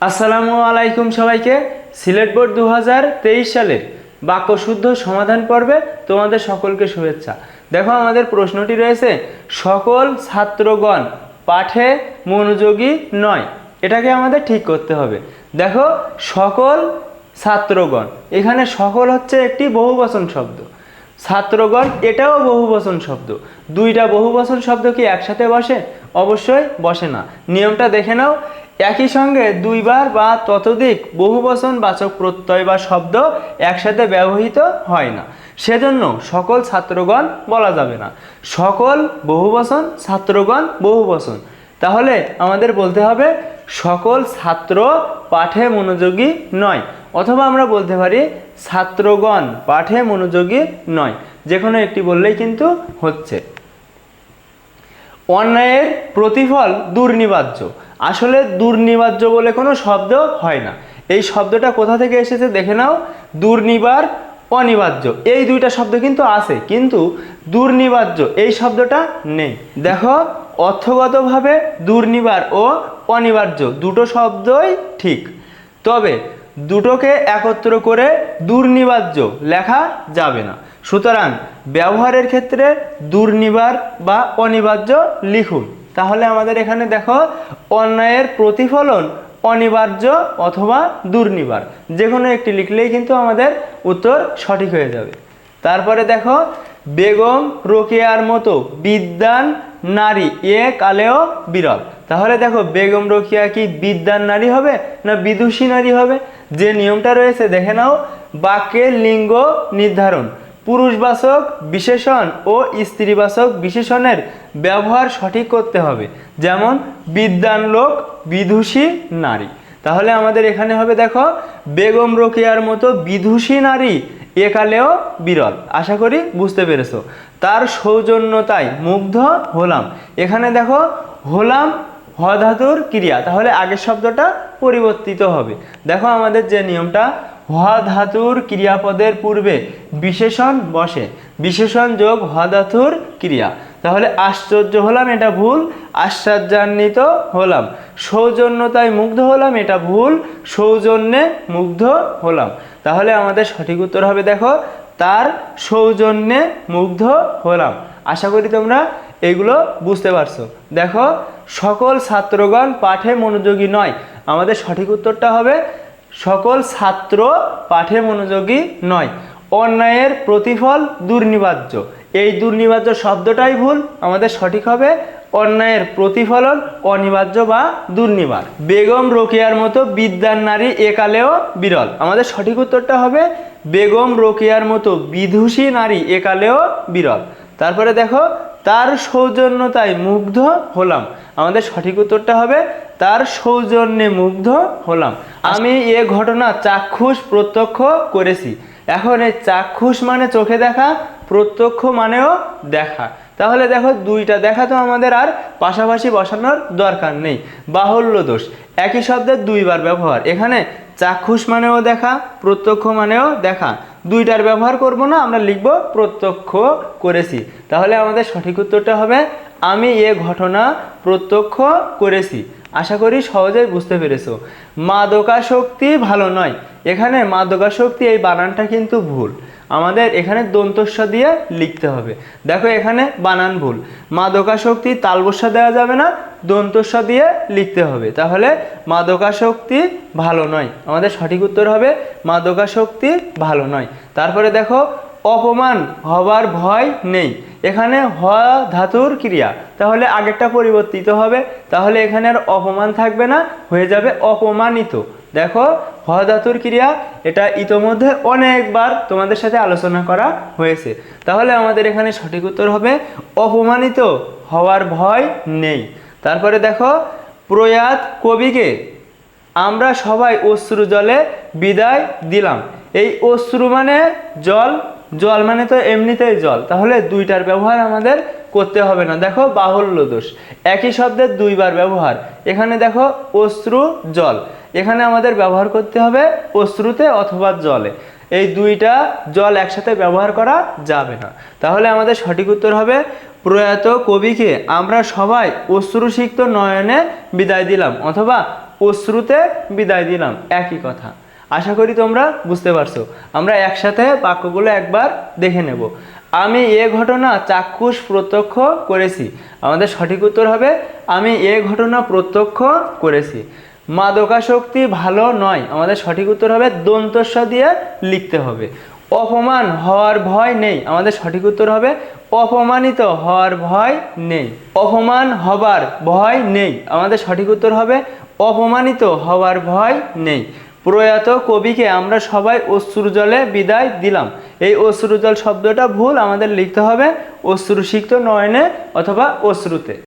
আসসালামু আলাইকুম সবাইকে। সিলেট বোর্ড দু হাজার তেইশ সালের বাক্যশুদ্ধ সমাধান পর্বে তোমাদের সকলকে শুভেচ্ছা। দেখো আমাদের প্রশ্নটি রয়েছে, সকল ছাত্রগণ পাঠে মনোযোগী নয়। এটাকে আমাদের ঠিক করতে হবে। দেখো, সকল ছাত্রগণ, এখানে সকল হচ্ছে একটি বহুবচন শব্দ। ছাত্রগণ, এটাও বহুবচন শব্দ। দুইটা বহুবচন শব্দ কি একসাথে বসে? অবশ্যই বসে না। নিয়মটা দেখে নাও। একই সঙ্গে দুইবার বা ততোধিক বহুবচন বাচক প্রত্যয় বা শব্দ একসাথে ব্যবহৃত হয় না। সেজন্য সকল ছাত্রগণ বলা যাবে না। সকল বহুবচন, ছাত্রগণ বহুবচন। তাহলে আমাদের বলতে হবে, সকল ছাত্র পাঠে মনোযোগী নয়। অথবা আমরা বলতে পারি, ছাত্রগণ পাঠে মনোযোগী নয়। যে কোনো একটি বললেই কিন্তু হচ্ছে। অন্যায়ের প্রতিফল দুর্নিবার্য আসলে দুর্নিবার্য বলে কোনো শব্দ হয় না। এই শব্দটা কোথা থেকে এসেছে দেখে নাও। দুর্নিবার, অনিবার্য। এই দুইটা শব্দ কিন্তু আছে, কিন্তু দুর্নিবার্য এই শব্দটা নেই। দেখো, অর্থগতভাবে দুর্নিবার ও অনিবার্য, দুটো শব্দই ঠিক। তবে দুটোকে একত্র করে দুর্নিবার্য লেখা যাবে না। সুতরাং ব্যবহারের ক্ষেত্রে দুর্নিবার বা অনিবার্য লিখুন। তাহলে আমাদের এখানে দেখো অন্যায়ের প্রতিফলন অনিবার্য অথবা দুর্নিবার। যে কোনো একটি লিখলেই কিন্তু আমাদের উত্তর সঠিক হয়ে যাবে। তারপরে দেখো, বেগম রোকেয়ার মতো বিদ্যান নারী, এ কালেও বিরল। তাহলে দেখো, বেগম রোকেয়া কি বিদ্যান নারী হবে না বিদুষী নারী হবে? যে নিয়মটা রয়েছে, দেখে নাও বাক্যের লিঙ্গ নির্ধারণ, পুরুষবাচক বিশেষণ ও স্ত্রীবাচক বিশেষণের ব্যবহার সঠিক করতে হবে। যেমন বিদ্যান লোক বিদুষী নারী। তাহলে আমাদের এখানে হবে, দেখো, বেগম রোকেয়ার মতো বিদুষী নারী একালেও বিরল। আশা করি বুঝতে পেরেছ। তার সৌজন্যতায় মুগ্ধ হলাম। এখানে দেখো, হলাম হ ধাতুর ক্রিয়া। তাহলে আগের শব্দটা পরিবর্তিত হবে। দেখো আমাদের যে নিয়মটা ধাতুর ক্রিয়াপদের পূর্বে বিশেষণ বসে। বিশেষণ যোগ ধাতুর ক্রিয়া। তাহলে আশ্চর্য হলাম, এটা ভুল। আশ্চর্যান্বিত হলাম। সৌজন্যতায় মুগ্ধ হলাম, এটা ভুল। সৌজন্যে মুগ্ধ হলাম। তাহলে আমাদের সঠিক উত্তর হবে, দেখো তার সৌজন্যে মুগ্ধ হলাম। আশা করি তোমরা এগুলো বুঝতে পারছ। দেখো, সকল ছাত্রগণ পাঠে মনোযোগী নয়। আমাদের সঠিক উত্তরটা হবে, সকল ছাত্র পাঠে মনোযোগী নয়। অন্যায়ের প্রতিফল দুর্নিবার্য এই দুর্নিবার্য শব্দটাই ভুল, আমাদের সঠিক হবে অন্যায়ের প্রতিফলন অনিবার্য বা দুর্নিবার। বেগম রোকেয়ার মতো বিদ্যার নারী একালেও বিরল। আমাদের সঠিক উত্তরটা হবে, বেগম রোকেয়ার মতো বিদুষী নারী একালেও বিরল। তারপরে দেখো, তার সৌজন্যতায় মুগ্ধ হলাম। আমাদের সঠিক উত্তরটা হবে, তার সৌজন্যে মুগ্ধ হলাম। আমি এ ঘটনা চাক্ষুষ প্রত্যক্ষ করেছি। এখন এই চাক্ষুষ মানে চোখে দেখা, প্রত্যক্ষ মানেও দেখা। তাহলে দেখো দুইটা দেখা তো আমাদের আর পাশাপাশি বসানোর দরকার নেই। বাহুল্য দোষ। একই শব্দের দুইবার ব্যবহার। এখানে চাক্ষুষ মানেও দেখা, প্রত্যক্ষ মানেও দেখা। দুইটার ব্যবহার করব না, আমরা লিখব প্রত্যক্ষ করেছি। তাহলে আমাদের সঠিক উত্তরটা হবে, আমি এ ঘটনা প্রত্যক্ষ করেছি। আশা করি সহজেই বুঝতে পেরেছ। মাদকাশক্তি ভালো নয়। এখানে মাদকাশক্তি এই বানানটা কিন্তু ভুল। আমাদের এখানে দন্তস্ব দিয়ে লিখতে হবে। দেখো এখানে বানান ভুল। মাদকাশক্তি তালবস্যা দেওয়া যাবে না, দন্তস্ব দিয়ে লিখতে হবে। তাহলে মাদকাশক্তি ভালো নয়। আমাদের সঠিক উত্তর হবে মাদকাশক্তি ভালো নয়। তারপরে দেখো, অপমান হবার ভয় নেই। এখানে হ ধাতুর ক্রিয়া। তাহলে আগেরটা পরিবর্তিত হবে। তাহলে এখানে আর অপমান থাকবে না, হয়ে যাবে অপমানিত। দেখো হ ক্রিয়া, এটা ইতোমধ্যে অনেকবার তোমাদের সাথে আলোচনা করা হয়েছে। তাহলে আমাদের এখানে সঠিক উত্তর হবে, অপমানিত হওয়ার ভয় নেই। তারপরে দেখো, প্রয়াত কবিকে আমরা সবাই অশ্রু জলে বিদায় দিলাম। এই অশ্রু মানে জল জল মানে তো এমনিতেই জল। তাহলে দুইটার ব্যবহার আমাদের করতে হবে না। দেখো, বাহুল্য দোষ। একই শব্দের দুইবার ব্যবহার। এখানে দেখো, অশ্রু জল। এখানে আমাদের ব্যবহার করতে হবে অশ্রুতে অথবা জলে। এই দুইটা জল একসাথে ব্যবহার করা যাবে না। তাহলে আমাদের সঠিক উত্তর হবে, প্রয়াত কবিকে আমরা সবাই অশ্রুসিক্ত নয়নে বিদায় দিলাম অথবা অশ্রুতে বিদায় দিলাম, একই কথা। আশা করি তোমরা বুঝতে পারছ। আমরা একসাথে বাক্যগুলো একবার দেখে নেব। আমি এ ঘটনা চাক্ষুষ প্রত্যক্ষ করেছি। আমাদের সঠিক উত্তর হবে, আমি এ ঘটনা প্রত্যক্ষ করেছি। মাদকাসক্তি ভালো নয়। আমাদের সঠিক উত্তর হবে দন্তস্ব দিয়ে লিখতে হবে। অপমান হওয়ার ভয় নেই। আমাদের সঠিক উত্তর হবে অপমানিত হওয়ার ভয় নেই। অপমান হবার ভয় নেই। আমাদের সঠিক উত্তর হবে অপমানিত হওয়ার ভয় নেই। প্রয়াত কবিকে আমরা সবাই অশ্রুজলে বিদায় দিলাম। এই অশ্রুজল শব্দটা ভুল। আমাদের লিখতে হবে অশ্রুসিক্ত নয়নে অথবা অশ্রুতে।